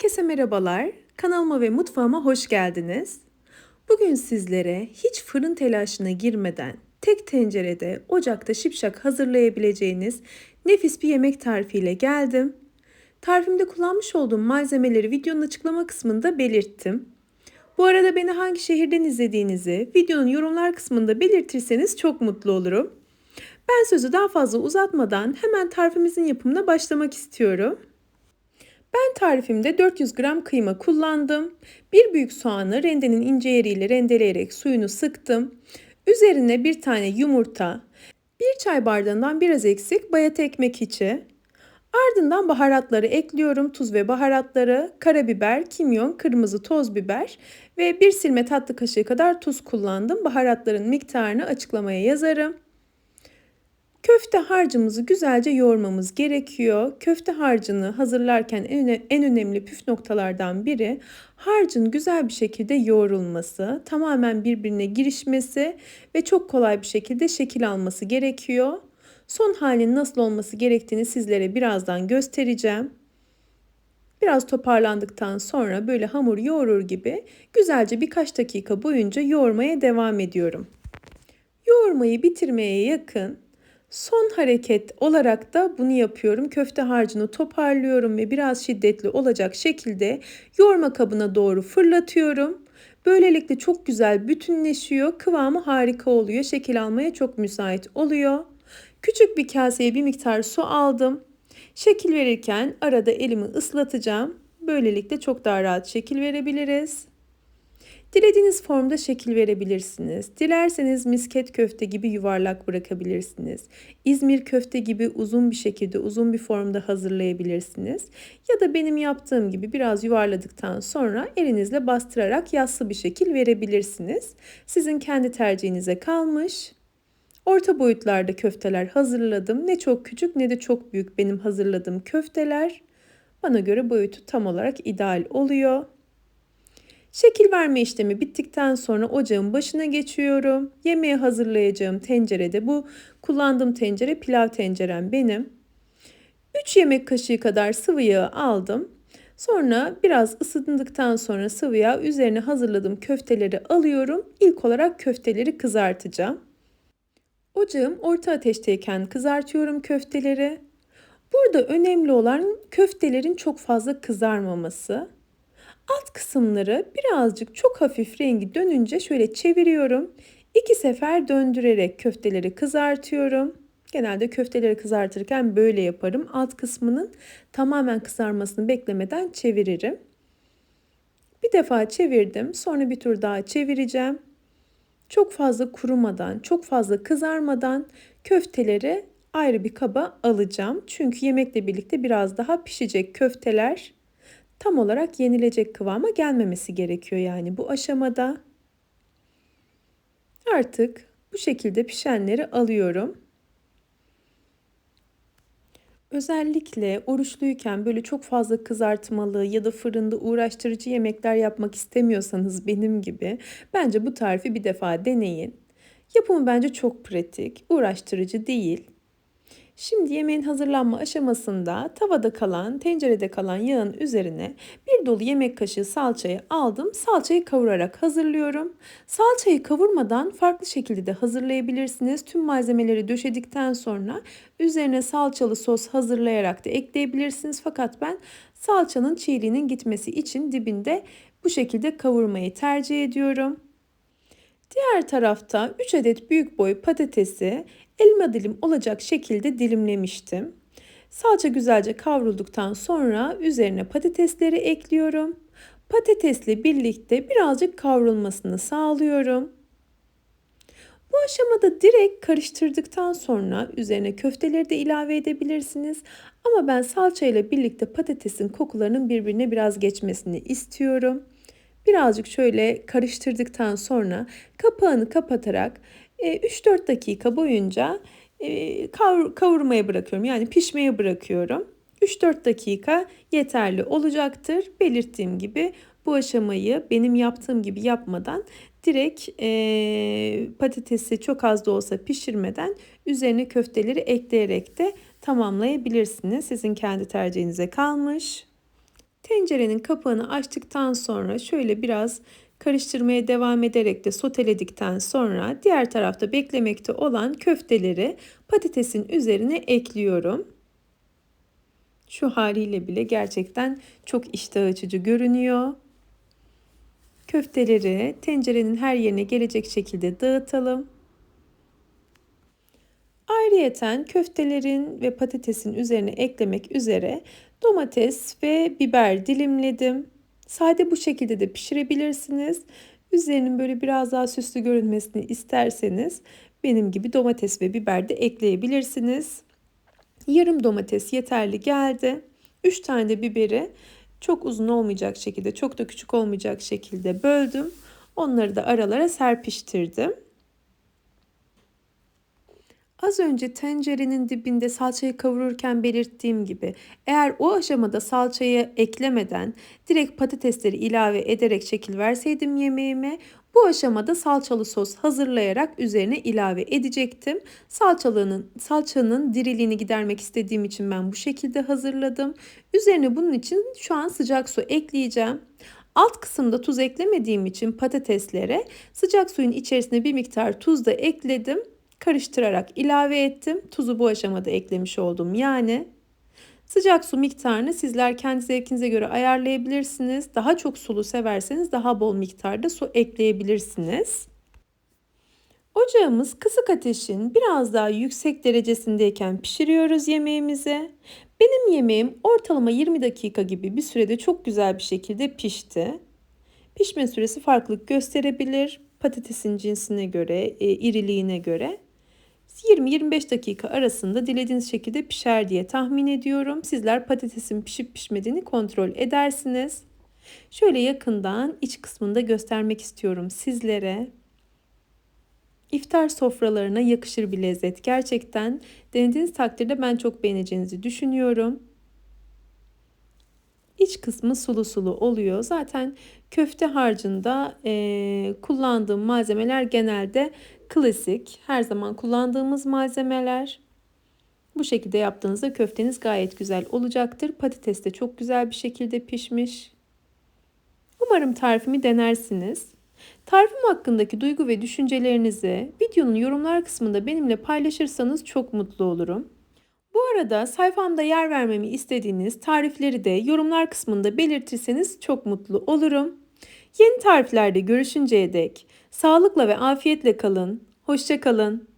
Herkese merhabalar. Kanalıma ve mutfağıma hoş geldiniz. Bugün sizlere hiç fırın telaşına girmeden tek tencerede ocakta şipşak hazırlayabileceğiniz nefis bir yemek tarifiyle geldim. Tarifimde kullanmış olduğum malzemeleri videonun açıklama kısmında belirttim. Bu arada beni hangi şehirden izlediğinizi videonun yorumlar kısmında belirtirseniz çok mutlu olurum. Ben sözü daha fazla uzatmadan hemen tarifimizin yapımına başlamak istiyorum. Ben tarifimde 400 gram kıyma kullandım. Bir büyük soğanı rendenin ince yeriyle rendeleyerek suyunu sıktım. Üzerine bir tane yumurta, bir çay bardağından biraz eksik bayat ekmek içi. Ardından baharatları ekliyorum. Tuz ve baharatları, karabiber, kimyon, kırmızı toz biber ve bir silme tatlı kaşığı kadar tuz kullandım. Baharatların miktarını açıklamaya yazarım. Köfte harcımızı güzelce yoğurmamız gerekiyor. Köfte harcını hazırlarken en önemli püf noktalardan biri harcın güzel bir şekilde yoğrulması, tamamen birbirine girişmesi ve çok kolay bir şekilde şekil alması gerekiyor. Son halinin nasıl olması gerektiğini sizlere birazdan göstereceğim. Biraz toparlandıktan sonra böyle hamur yoğurur gibi güzelce birkaç dakika boyunca yoğurmaya devam ediyorum. Yoğurmayı bitirmeye yakın Son hareket olarak da bunu yapıyorum. Köfte harcını toparlıyorum ve biraz şiddetli olacak şekilde yoğurma kabına doğru fırlatıyorum. Böylelikle çok güzel bütünleşiyor. Kıvamı harika oluyor. Şekil almaya çok müsait oluyor. Küçük bir kaseye bir miktar su aldım. Şekil verirken arada elimi ıslatacağım. Böylelikle çok daha rahat şekil verebiliriz. Dilediğiniz formda şekil verebilirsiniz. Dilerseniz misket köfte gibi yuvarlak bırakabilirsiniz. İzmir köfte gibi uzun bir şekilde uzun bir formda hazırlayabilirsiniz. Ya da benim yaptığım gibi biraz yuvarladıktan sonra elinizle bastırarak yassı bir şekil verebilirsiniz. Sizin kendi tercihinize kalmış. Orta boyutlarda köfteler hazırladım. Ne çok küçük ne de çok büyük benim hazırladığım köfteler. Bana göre boyutu tam olarak ideal oluyor. Şekil verme işlemi bittikten sonra ocağın başına geçiyorum. Yemeği hazırlayacağım tencerede bu kullandığım tencere pilav tencerem benim. 3 yemek kaşığı kadar sıvı yağı aldım. Sonra biraz ısındıktan sonra sıvı yağ üzerine hazırladığım köfteleri alıyorum. İlk olarak köfteleri kızartacağım. Ocağım orta ateşteyken kızartıyorum köfteleri. Burada önemli olan köftelerin çok fazla kızarmaması. Alt kısımları birazcık çok hafif rengi dönünce şöyle çeviriyorum. İki sefer döndürerek köfteleri kızartıyorum. Genelde köfteleri kızartırken böyle yaparım. Alt kısmının tamamen kızarmasını beklemeden çeviririm. Bir defa çevirdim. Sonra bir tur daha çevireceğim. Çok fazla kurumadan, çok fazla kızarmadan köfteleri ayrı bir kaba alacağım. Çünkü yemekle birlikte biraz daha pişecek köfteler tam olarak yenilecek kıvama gelmemesi gerekiyor yani bu aşamada. Artık bu şekilde pişenleri alıyorum. Özellikle oruçluyken böyle çok fazla kızartmalı ya da fırında uğraştırıcı yemekler yapmak istemiyorsanız benim gibi bence bu tarifi bir defa deneyin. Yapımı bence çok pratik, uğraştırıcı değil. Şimdi yemeğin hazırlanma aşamasında tavada kalan, tencerede kalan yağın üzerine bir dolu yemek kaşığı salçayı aldım. Salçayı kavurarak hazırlıyorum. Salçayı kavurmadan farklı şekilde de hazırlayabilirsiniz. Tüm malzemeleri döşedikten sonra üzerine salçalı sos hazırlayarak da ekleyebilirsiniz. Fakat ben salçanın çiğliğinin gitmesi için dibinde bu şekilde kavurmayı tercih ediyorum. Diğer tarafta 3 adet büyük boy patatesi elma dilim olacak şekilde dilimlemiştim. Salça güzelce kavrulduktan sonra üzerine patatesleri ekliyorum. Patatesle birlikte birazcık kavrulmasını sağlıyorum. Bu aşamada direkt karıştırdıktan sonra üzerine köfteleri de ilave edebilirsiniz. Ama ben salça ile birlikte patatesin kokularının birbirine biraz geçmesini istiyorum. Birazcık şöyle karıştırdıktan sonra kapağını kapatarak 3-4 e, dakika boyunca e, kavurmaya bırakıyorum. Yani pişmeye bırakıyorum. 3-4 dakika yeterli olacaktır. Belirttiğim gibi bu aşamayı benim yaptığım gibi yapmadan direkt e, patatesi çok az da olsa pişirmeden üzerine köfteleri ekleyerek de tamamlayabilirsiniz. Sizin kendi tercihinize kalmış. Tencerenin kapağını açtıktan sonra şöyle biraz karıştırmaya devam ederek de soteledikten sonra diğer tarafta beklemekte olan köfteleri patatesin üzerine ekliyorum. Şu haliyle bile gerçekten çok iştah açıcı görünüyor. Köfteleri tencerenin her yerine gelecek şekilde dağıtalım. Ayrıyeten köftelerin ve patatesin üzerine eklemek üzere domates ve biber dilimledim. Sade bu şekilde de pişirebilirsiniz. Üzerinin böyle biraz daha süslü görünmesini isterseniz benim gibi domates ve biber de ekleyebilirsiniz. Yarım domates yeterli geldi. 3 tane de biberi çok uzun olmayacak şekilde, çok da küçük olmayacak şekilde böldüm. Onları da aralara serpiştirdim. Az önce tencerenin dibinde salçayı kavururken belirttiğim gibi eğer o aşamada salçayı eklemeden direkt patatesleri ilave ederek şekil verseydim yemeğime bu aşamada salçalı sos hazırlayarak üzerine ilave edecektim. Salçalığının, salçanın diriliğini gidermek istediğim için ben bu şekilde hazırladım. Üzerine bunun için şu an sıcak su ekleyeceğim. Alt kısımda tuz eklemediğim için patateslere sıcak suyun içerisine bir miktar tuz da ekledim karıştırarak ilave ettim. Tuzu bu aşamada eklemiş oldum. Yani sıcak su miktarını sizler kendi zevkinize göre ayarlayabilirsiniz. Daha çok sulu severseniz daha bol miktarda su ekleyebilirsiniz. Ocağımız kısık ateşin biraz daha yüksek derecesindeyken pişiriyoruz yemeğimizi. Benim yemeğim ortalama 20 dakika gibi bir sürede çok güzel bir şekilde pişti. Pişme süresi farklılık gösterebilir. Patatesin cinsine göre, e, iriliğine göre. 20-25 dakika arasında dilediğiniz şekilde pişer diye tahmin ediyorum. Sizler patatesin pişip pişmediğini kontrol edersiniz. Şöyle yakından iç kısmında göstermek istiyorum sizlere. İftar sofralarına yakışır bir lezzet. Gerçekten denediğiniz takdirde ben çok beğeneceğinizi düşünüyorum. İç kısmı sulu sulu oluyor. Zaten köfte harcında e, kullandığım malzemeler genelde klasik, her zaman kullandığımız malzemeler. Bu şekilde yaptığınızda köfteniz gayet güzel olacaktır. Patates de çok güzel bir şekilde pişmiş. Umarım tarifimi denersiniz. Tarifim hakkındaki duygu ve düşüncelerinizi videonun yorumlar kısmında benimle paylaşırsanız çok mutlu olurum. Bu arada sayfamda yer vermemi istediğiniz tarifleri de yorumlar kısmında belirtirseniz çok mutlu olurum. Yeni tariflerde görüşünceye dek sağlıkla ve afiyetle kalın. Hoşça kalın.